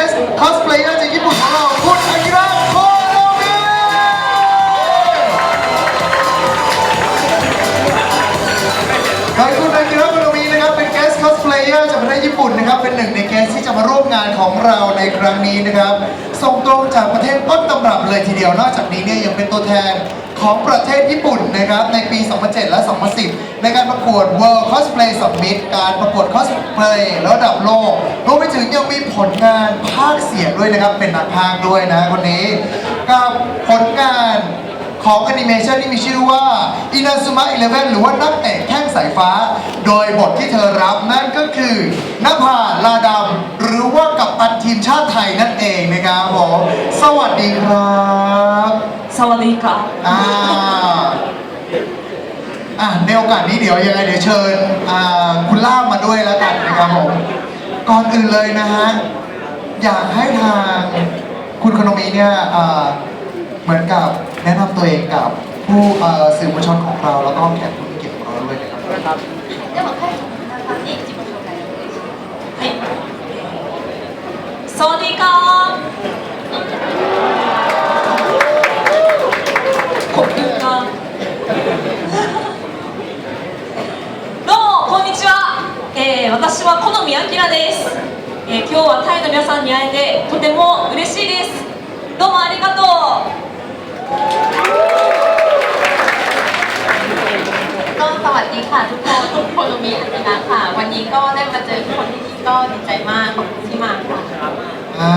players, cosplayers, งานของเราในครั้งนี้นะครับ ส่งตรงจากประเทศต้นตำรับเลยทีเดียวนอกจากนี้เนี่ยยังเป็นตัวแทนของประเทศญี่ปุ่นนะครับ ในปี 2007 และ 2010 ในการประกวด World Cosplay Summit การประกวด cosplay ระดับโลกรวมไปถึงยังมีผลงานภาคเสียงด้วยนะครับ เป็นนักพากด้วยนะคนนี้ กับผลงาน ของแอนิเมชันที่มีชื่อว่า Inazuma Eleven หรือว่านักเตะแข้งสายฟ้า โดยบทที่เธอรับนั่นก็คือนภาลาดำหรือว่ากับตันทีมชาติไทยนั่นเองนะครับผมสวัสดีครับสวัสดีค่ะอ่าอะในโอกาสนี้เดี๋ยวยังไงเดี๋ยวเชิญอ่าคุณล่ามมาด้วยแล้วกันนะครับผมก่อนอื่นเลยนะฮะอยากให้ทางคุณโคโนมิเนี่ยอ่าเหมือนกับ แนะนำตัวเองกับผู้เอ่อสื่อมวลชนของเราแล้วก็แขกผู้มีเกียรติของเราด้วยนะครับ では会長の皆さんに自己紹介をお願いします。はいสวัสดีค่ะขอบคุณค่ะどうもこんにちは、えー、私は好みあきらです、えー、今日はタイの皆さんに会えてとても嬉しいですどうもありがとう う ทุกคนทุกคนมีอันนะค่ะ วันนี้ก็ได้มาเจอทุกคนที่นี่ก็ดีใจมากขอบคุณที่มาค่ะ อ่า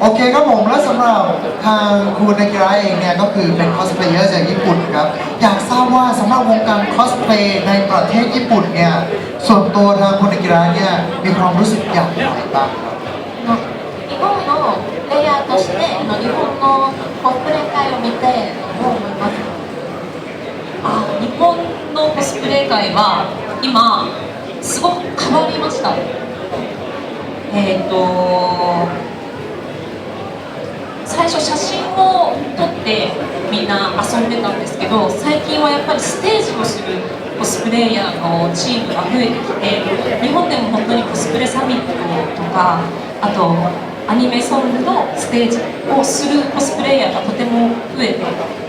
โอเคครับผมแล้วสำหรับทางคุณอากิระเองเนี่ยก็คือเป็นคอสเพลเยอร์จากญี่ปุ่นครับ อยากทราบว่าสำหรับวงการคอสเพลย์ในประเทศญี่ปุ่นเนี่ยส่วนตัวทางคุณอากิระเนี่ยมีความรู้สึกอย่างไรบ้างครับ 日本のプレイヤーとしてあの日本のコスプレ会を見てどう思いますかあ日本の コスプレ界は今すごく変わりました。えっ、と最初写真を撮ってみんな遊んでたんですけど最近はやっぱりステージをするコスプレイヤーのチームが増えてきて日本でも本当にコスプレサミットとかあとアニメソングのステージをするコスプレイヤーがとても増えて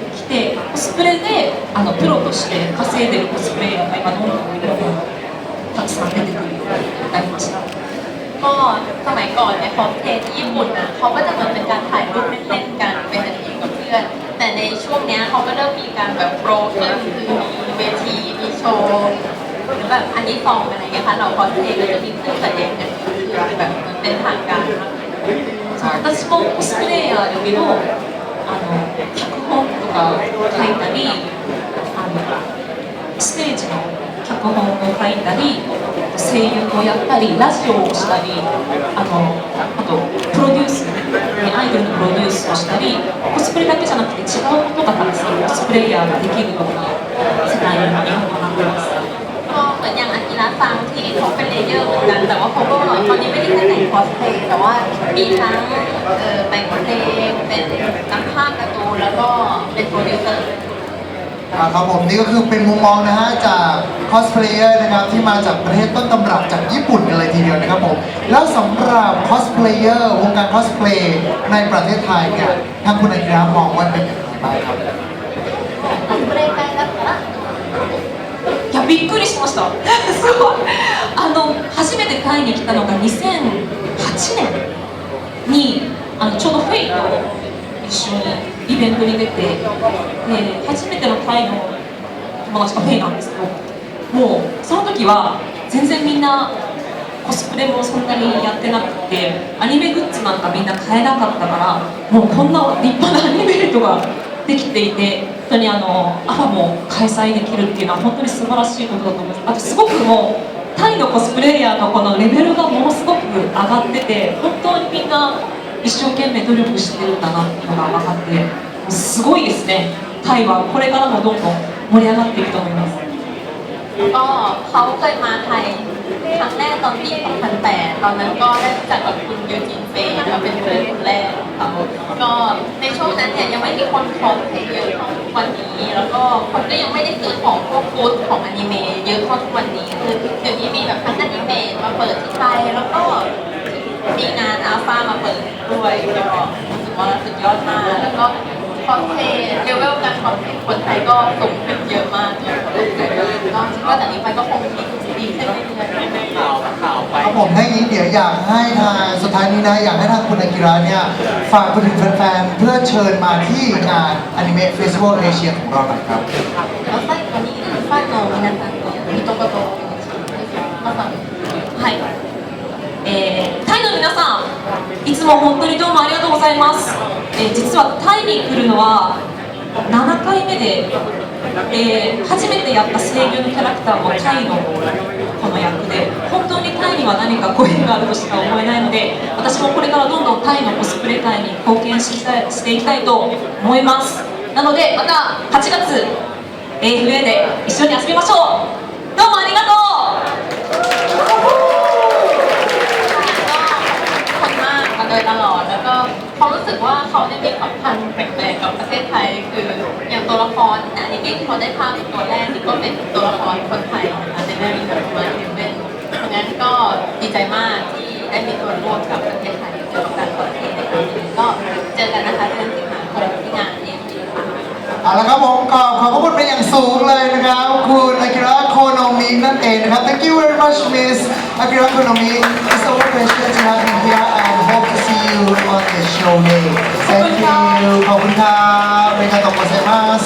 プレであのプロとして稼いでるコスプレイヤーが今どんどんどんどんたくさん出てくるようになりました。 ก็สมัยก่อนเนี่ยคอสเพลย์ที่ญี่ปุ่นนะเขาก็จะเหมือนเป็นการถ่ายรูปเล่นๆกันเป็นอะไรอย่างกับเพื่อน แต่ในช่วงเนี้ยเขาก็เริ่มมีการแบบโปรขึ้นคือมีเวทีมีโชว์หรือแบบอันนี้ฟองอะไรเงี้ยค่ะเราคอสเพลย์ก็จะมีขึ้นแสดงกันคือแบบเหมือนเป็นทางการมาก 私もコスプレイヤーだけどあの脚 画書いたりステージの脚本を書いたり声優をやったりラジオをしたりあのあとプロデュースアイドルのプロデュースをしたりコスプレだけじゃなくて違うことがたくさんコスプレイヤーができるような世界の日本なってます。 มือนอย่างอากิระซังที่เขาเป็นเลเยอร์เหมือนกันแต่ว่าเขาก็ตอนนี้ไม่ได้แค่แต่งคอสเพลย์แต่ว่ามีทั้งเอ่อแต่งเพลงเป็นนักพากย์การ์ตูนแล้วก็เป็นโปรดิวเซอร์อ่าครับผมนี่ก็คือเป็นมุมมองนะฮะจากคอสเพลเยอร์นะครับที่มาจากประเทศต้นตำรับจากญี่ปุ่นกันเลยทีเดียวนะครับผมแล้วสำหรับคอสเพลเยอร์วงการคอสเพลย์ในประเทศไทยเนี่ยทางคุณอากิระมองว่าเป็นอย่างไรบ้างครับ しました。すごい。あの初めてタイに来たのが2008年にあのちょうどフェイと一緒にイベントに出てで初めてのタイの友達がフェイなんですけどもうその時は全然みんなコスプレもそんなにやってなくてアニメグッズなんかみんな買えなかったからもうこんな立派なアニメートができていて本当にあのアファも開催できるっていうのは本当に素晴らしいことだと思いますあとすごくもうタイのコスプレイヤーのこのレベルがものすごく上がってて本当にみんな一生懸命努力してるんだなっていうのが分かってもうすごいですねタイはこれからもどんどん盛り上がっていくと思います ก็เขาเคยมาไทย ครั้งแรกตอนปี2008 ตอนนั้นก็ได้รู้จักกับคุณยูจินเฟย์นะคะเป็นเพื่อนคนแรกค่ะก็ในช่วงนั้นเนี่ยยังไม่มีคนคอสเพลย์เยอะเท่าทุกวันนี้ แล้วก็คนก็ยังไม่ได้ซื้อของพวกฟูดของอนิเมะเยอะเท่าทุกวันนี้คือเดี๋ยวนี้มีแบบทั้งอนิเมะมาเปิดที่ไทยแล้วก็มีงานอาฟ้ามาเปิดด้วยก็รู้สึกว่าสุดยอดมากแล้วก็คอสเพลเลเวลการคอสเพลคนไทยก็สูงขึ้นเยอะมากเลยก็คิดว่าจากนี้ไปก็คงมีดีขึ้นเรื่อยๆ ข่าวข่าวไป ครับ ผมถ้าอย่างนี้เดี๋ยวอยากให้ทางสุดท้ายนี้นะ อยากให้ทางคุณอากิระเนี่ยฝากไปถึงแฟนๆ เพื่อเชิญมาที่งานอนิเมะเฟสติวัลเอเชียของเราหน่อยครับ แล้ว最後にファンの皆さんに一言お願いします。まさにはい、えータイの皆さんいつも本当にどうもありがとうございます、えー実はタイに来るのは 7回目で、えー初めてやった声優のキャラクターもタイのこの役で本当にタイには何かご縁があるとしか思えないので私もこれからどんどんタイのコスプレ界に貢献したしていきたいと思います。なのでまた8月 AFA で一緒に遊びましょう。どうもありがとう。 โดยตลอด แล้วก็เขารู้สึกว่าเขาได้มีความพันแปลกๆกับประเทศไทย คืออย่างตัวละครอนิเมที่เขาได้ภาพตัวแรกนี่ก็เป็นตัวละครคนไทยนะคะในเรื่องนี้แบบมาเนเว่นเพราะงั้นก็ดีใจมากที่ได้มีส่วร่วมกับประเทศไทยเกี่ยวกับการเปิดเทศในครั้งนี้ก็เจอกันนะคะเดือนสิงหาคมที่งานเอ็มพีค่ะเอาละครับผมขอบขอบพระคุณเป็นอย่างสูงเลยนะครับ คุณอากิระโคโนมินั่นเองนะครับ Thank you very much Miss Akira Konomi It's so pleasure to have you here and hope to see you on the show day Thank you ขอบคุณครับเป็นการตบมือเซมัส